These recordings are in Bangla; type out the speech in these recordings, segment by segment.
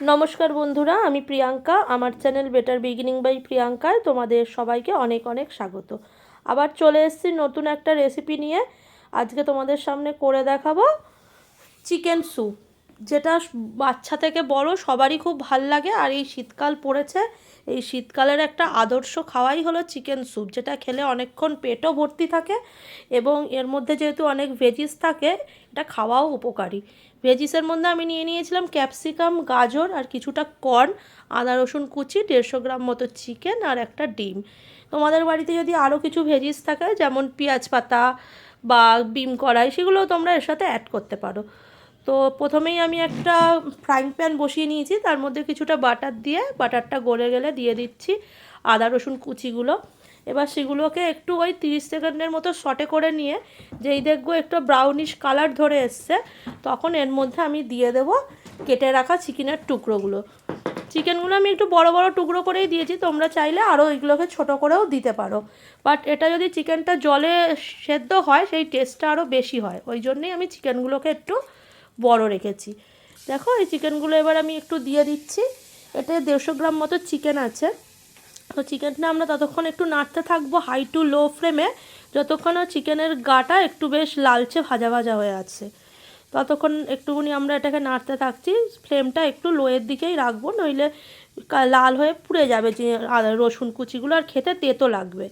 নমস্কার বন্ধুরা, আমি প্রিয়াঙ্কা। আমার চ্যানেল বেটার বিগিনিং বাই প্রিয়াঙ্কায় তোমাদের সবাইকে অনেক অনেক স্বাগত। আবার চলে এসেছি নতুন একটা রেসিপি নিয়ে। আজকে তোমাদের সামনে করে দেখাবো চিকেন স্যুপ। যেটা বাচ্চা থেকে বড় সবারই খুব ভালো লাগে। আর এই শীতকাল পড়েছে, এই শীতকালের একটা আদর্শ খাওয়াই হলো চিকেন স্যুপ, যেটা খেলে অনেকক্ষণ পেটও ভর্তি থাকে এবং এর মধ্যে যেহেতু অনেক ভেজিস থাকে, এটা খাওয়াও উপকারী। ভেজিসের মধ্যে আমি নিয়ে নিয়েছিলাম ক্যাপসিকাম গাজর আর কিছুটা কর্ন আদা রসুন কুচি, দেড়শো গ্রাম মতো চিকেন আর একটা ডিম। তোমাদের বাড়িতে যদি আরও কিছু ভেজিস থাকে, যেমন পেঁয়াজ পাতা বা বিম কড়াই সেগুলোও তোমরা এর সাথে অ্যাড করতে পারো। তো প্রথমেই আমি একটা ফ্রাইং প্যান বসিয়ে নিয়েছি, তার মধ্যে কিছুটা বাটার দিয়ে বাটারটা গলে গেলে দিয়ে দিচ্ছি আদা, রসুন কুচিগুলো। এবার সেগুলোকে একটু ওই তিরিশ সেকেন্ডের মতো শটে করে নিয়ে, যেই দেখব একটু ব্রাউনিশ কালার ধরে এসছে, তখন এর মধ্যে আমি দিয়ে দেবো কেটে রাখা চিকেনের টুকরোগুলো। চিকেনগুলো আমি একটু বড় বড় টুকরো করেই দিয়েছি, তোমরা চাইলে আরও এগুলোকে ছোট করেও দিতে পারো। বাট এটা যদি চিকেনটা জলে সেদ্ধ হয়, সেই টেস্টটা আরও বেশি হয়। ওই জন্যেই আমি চিকেনগুলোকে একটু বড় রেখেছি। দেখো, এই চিকেনগুলো এবার আমি একটু দিয়ে দিচ্ছি। এটা দেড়শো গ্রাম মতো চিকেন আছে। তো চিকেনটা আমরা ততক্ষণ একটু নাড়তে থাকব হাই টু লো ফ্লেমে যতক্ষণ চিকেনের গাটা একটু বেশ লালচে ভাজা ভাজা হয়ে আছে। ততক্ষণ একটুখানি আমরা এটাকে নাড়তে থাকছি। ফ্লেমটা একটু লোয়ের দিকেই রাখব, নইলে লাল হয়ে পুড়ে যাবে যে রসুন কুচিগুলো। আর খেতে তেতো লাগবে।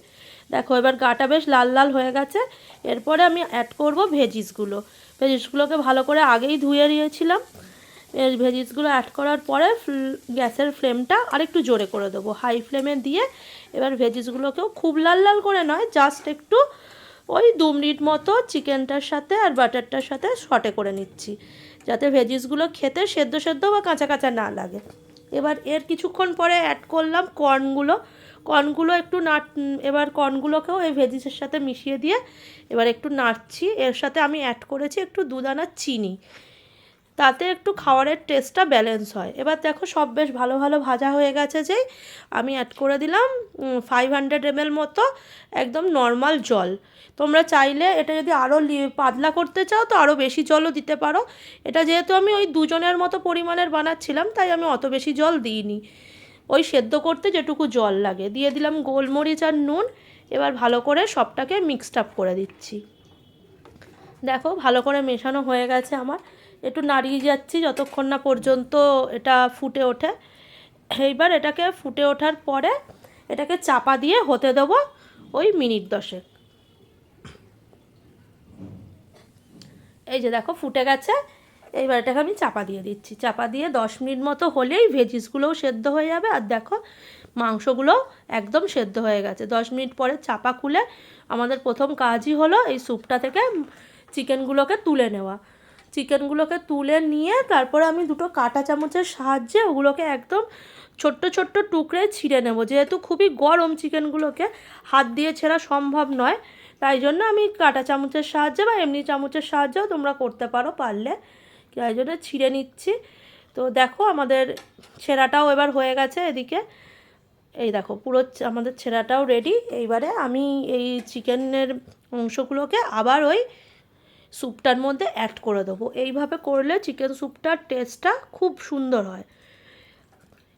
দেখো, এবার গাটা বেশ লাল লাল হয়ে গেছে। এরপরে আমি অ্যাড করব ভেজিসগুলো ভেজিসগুলোকে ভালো করে আগেই ধুয়ে নিয়েছিলাম। এর ভেজিসগুলো অ্যাড করার পরে গ্যাসের ফ্লেমটা আরেকটু জোরে করে দেবো। হাই ফ্লেমে দিয়ে এবার ভেজিসগুলোকেও খুব লাল লাল করে নয় জাস্ট একটু ওই দু মিনিট মতো চিকেনটার সাথে আর বাটারটার সাথে শটে করে নিচ্ছি। যাতে ভেজিসগুলো খেতে সেদ্ধ সেদ্ধ বা কাঁচা কাঁচা না লাগে। এবার এর কিছুক্ষণ পরে অ্যাড করলাম কর্নগুলো কর্নগুলো একটু নাট, এবার কর্নগুলোকেও এই ভেজিসের সাথে মিশিয়ে দিয়ে এবার একটু নাড়ছি। এর সাথে আমি অ্যাড করেছি একটু দুদানা চিনি। তাতে একটু খাওয়ারের টেস্টটা ব্যালেন্স হয়। এবার দেখো সব বেশ ভালো ভালো ভাজা হয়ে গেছে যেই। আমি অ্যাড করে দিলাম ফাইভ হান্ড্রেড এমএল মতো একদম নর্মাল জল। তোমরা চাইলে এটা যদি আরও পাতলা করতে চাও তো আরও বেশি জলও দিতে পারো। এটা যেহেতু আমি ওই দুজনের মতো পরিমাণের বানাচ্ছিলাম, তাই আমি অত বেশি জল দিইনি। ওই সেদ্ধ করতে যেটুকু জল লাগে। দিয়ে দিলাম গোলমরিচ আর নুন। এবার ভালো করে সবটাকে মিক্সড আপ করে দিচ্ছি। দেখো ভালো করে মেশানো হয়ে গেছে আমার। একটু নাড়িয়ে যাচ্ছি যতক্ষণ না পর্যন্ত এটা ফুটে ওঠে। এইবার এটাকে ফুটে ওঠার পরে এটাকে চাপা দিয়ে হতে দেবো ওই মিনিট দশেক। এই যে দেখো ফুটে গেছে। এইবার এটাকে আমি চাপা দিয়ে দিচ্ছি। চাপা দিয়ে দশ মিনিট মতো হলেই ভেজিসগুলোও সেদ্ধ হয়ে যাবে। আর দেখো মাংসগুলো একদম সেদ্ধ হয়ে গেছে। দশ মিনিট পরে চাপা খুলে আমাদের প্রথম কাজই হলো এই স্যুপটা থেকে চিকেনগুলোকে তুলে নেওয়া। চিকেনগুলোকে তুলে নিয়ে তারপরে আমি দুটো কাঁটা চামচের সাহায্যে ওগুলোকে একদম ছোট্ট ছোট্ট টুকরে ছিঁড়ে নেব। যেহেতু খুবই গরম চিকেনগুলোকে হাত দিয়ে ছেঁড়া সম্ভব নয়। তাই জন্য আমি কাঁটা চামচের সাহায্যে বা এমনি চামচের সাহায্যেও তোমরা করতে পারো পারলে। তাই জন্য ছিঁড়ে নিচ্ছি। তো দেখো আমাদের ছেঁড়াটাও এবার হয়ে গেছে এদিকে। এই দেখো, পুরো আমাদের ছেঁড়াটাও রেডি এইবারে আমি এই চিকেনের অংশগুলোকে আবার ওই স্যুপটার মধ্যে অ্যাড করে দেবো। এইভাবে করলে চিকেন স্যুপটার টেস্টটা খুব সুন্দর হয়।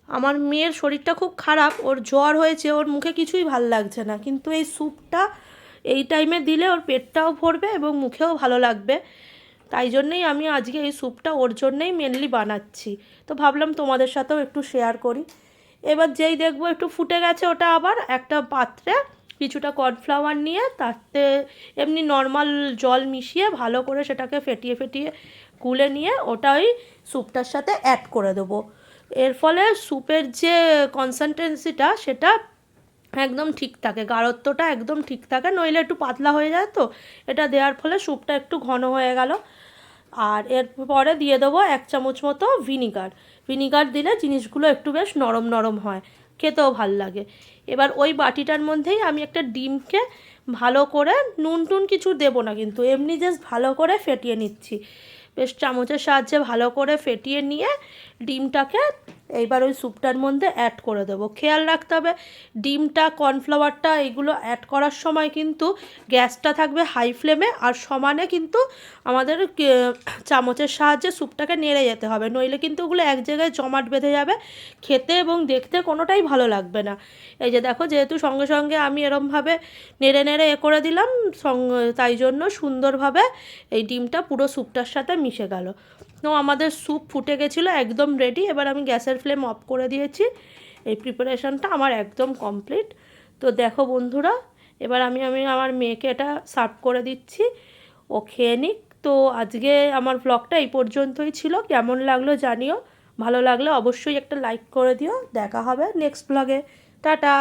আমার মেয়ের শরীরটা খুব খারাপ, ওর জ্বর হয়েছে, ওর মুখে কিছুই ভালো লাগছে না। কিন্তু এই স্যুপটা এই টাইমে দিলে ওর পেটটাও ভরবে এবং মুখেও ভালো লাগবে। তাই জন্যেই আমি আজকে এই স্যুপটা ওর জন্যেই মেনলি বানাচ্ছি। তো ভাবলাম তোমাদের সাথেও একটু শেয়ার করি। এবার যেই দেখব একটু ফুটে গেছে ওটা আবার একটা পাত্রে কিছুটা কর্নফ্লাওয়ার নিয়ে তাতে এমনি নর্মাল জল মিশিয়ে ভালো করে সেটাকে ফেটিয়ে ফেটিয়ে গুলে নিয়ে ওটা ওই স্যুপটার সাথে অ্যাড করে দেবো। এর ফলে স্যুপের যে কনসেন্টেন্সিটা সেটা একদম ঠিক থাকে, গাঢ়ত্বটা একদম ঠিক থাকে। নইলে একটু পাতলা হয়ে যায় তো, এটা দেওয়ার ফলে স্যুপটা একটু ঘন হয়ে গেল। আর এরপরে দিয়ে দেবো এক চামচ মতো ভিনিগার। ভিনিগার দিলে জিনিসগুলো একটু বেশ নরম নরম হয়, খেতেও ভালো লাগে। এবার ওই বাটিটার মধ্যেই আমি একটা ডিমকে ভালো করে নুন টুন কিছু দেবো না কিন্তু, এমনি জাস্ট ভালো করে ফেটিয়ে নিচ্ছি। বেশ চামচের সাহায্যে ভালো করে ফেটিয়ে নিয়ে ডিমটাকে এইবার ওই স্যুপটার মধ্যে অ্যাড করে দেবো। খেয়াল রাখতে হবে, ডিমটা কর্নফ্লাওয়ারটা এগুলো অ্যাড করার সময় কিন্তু গ্যাসটা থাকবে হাই ফ্লেমে আর সমানে কিন্তু আমাদের চামচের সাহায্যে স্যুপটাকে নেড়ে যেতে হবে। নইলে কিন্তু ওগুলো এক জায়গায় জমাট বেঁধে যাবে, খেতে এবং দেখতে কোনোটাই ভালো লাগবে না। এই যে দেখো, যেহেতু সঙ্গে সঙ্গে আমি এরমভাবে নেড়ে নেড়ে এ করে দিলাম তাই জন্য সুন্দরভাবে এই ডিমটা পুরো স্যুপটার সাথে মিশে গেল। তো আমাদের স্যুপ ফুটে গেছিল, একদম রেডি এবার আমি গ্যাসের ফ্লেম অফ করে দিয়েছি। এই প্রিপারেশনটা আমার একদম কমপ্লিট তো দেখো বন্ধুরা, এবার আমি আমি আমার মেয়েকে এটা সার্ভ করে দিচ্ছি। ও খেয়ে নিক। তো আজকে আমার ব্লগটা এই পর্যন্তই ছিল। কেমন লাগল জানিও। ভালো লাগলে অবশ্যই একটা লাইক করে দিও। দেখা হবে নেক্সট ব্লগে টাটা!